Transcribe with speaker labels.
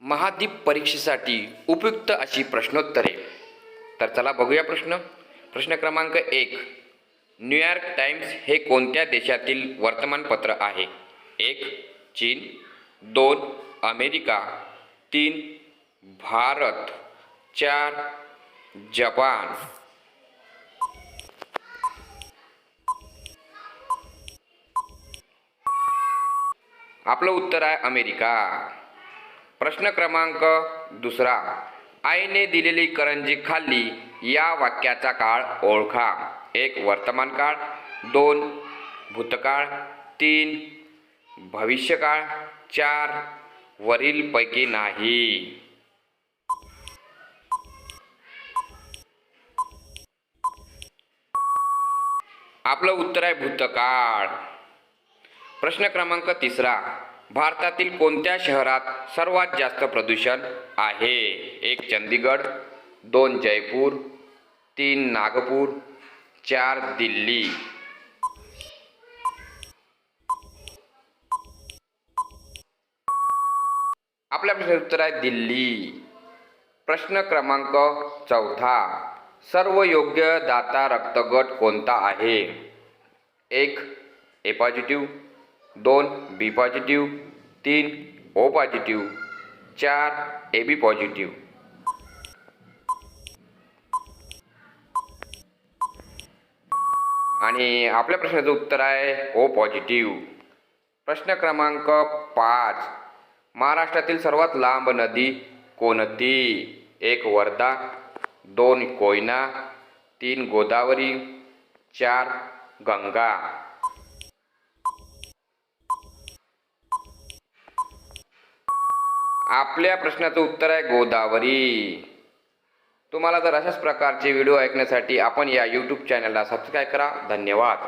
Speaker 1: महादीप परीक्षेसाठी उपयुक्त अशी प्रश्नोत्तरे. तर चला बघूया प्रश्न. प्रश्न क्रमांक एक. न्यूयॉर्क टाइम्स हे कोणत्या देशातील वर्तमानपत्र आहे? एक चीन. दोन अमेरिका. तीन भारत. चार जपान. आपलं उत्तर आहे अमेरिका. प्रश्न क्रमांक दुसरा. आईने दिलेली करंजी खाल्ली या वाक्याचा काळ ओळखा. एक वर्तमान काळ दोन भूतकाळ तीन भविष्यकाळ चार वरीलपैकी नाही. आपलं उत्तर आहे भूतकाळ. प्रश्न क्रमांक तिसरा. भारतातील कोणत्या शहरात सर्वात जास्त प्रदूषण आहे? एक चंदीगड दोन जयपूर तीन नागपूर चार दिल्ली. आपल्या प्रश्नाचं उत्तर आहे दिल्ली. प्रश्न क्रमांक चौथा. सर्व योग्य दाता रक्तगट कोणता आहे? एक ए पॉझिटिव्ह दोन बी पॉझिटिव्ह तीन ओ पॉझिटिव्ह चार ए बी पॉझिटिव्ह आणि आपल्या प्रश्नाचं उत्तर आहे ओ पॉझिटिव्ह प्रश्न क्रमांक पाच. महाराष्ट्रातील सर्वात लांब नदी कोणती? एक वर्धा दोन कोयना तीन गोदावरी चार गंगा. आपल्या प्रश्नाचं उत्तर आहे गोदावरी. तुम्हाला जर अशाच प्रकारचे व्हिडिओ ऐकण्यासाठी आपण या यूट्यूब चॅनलला सबस्क्राईब करा. धन्यवाद.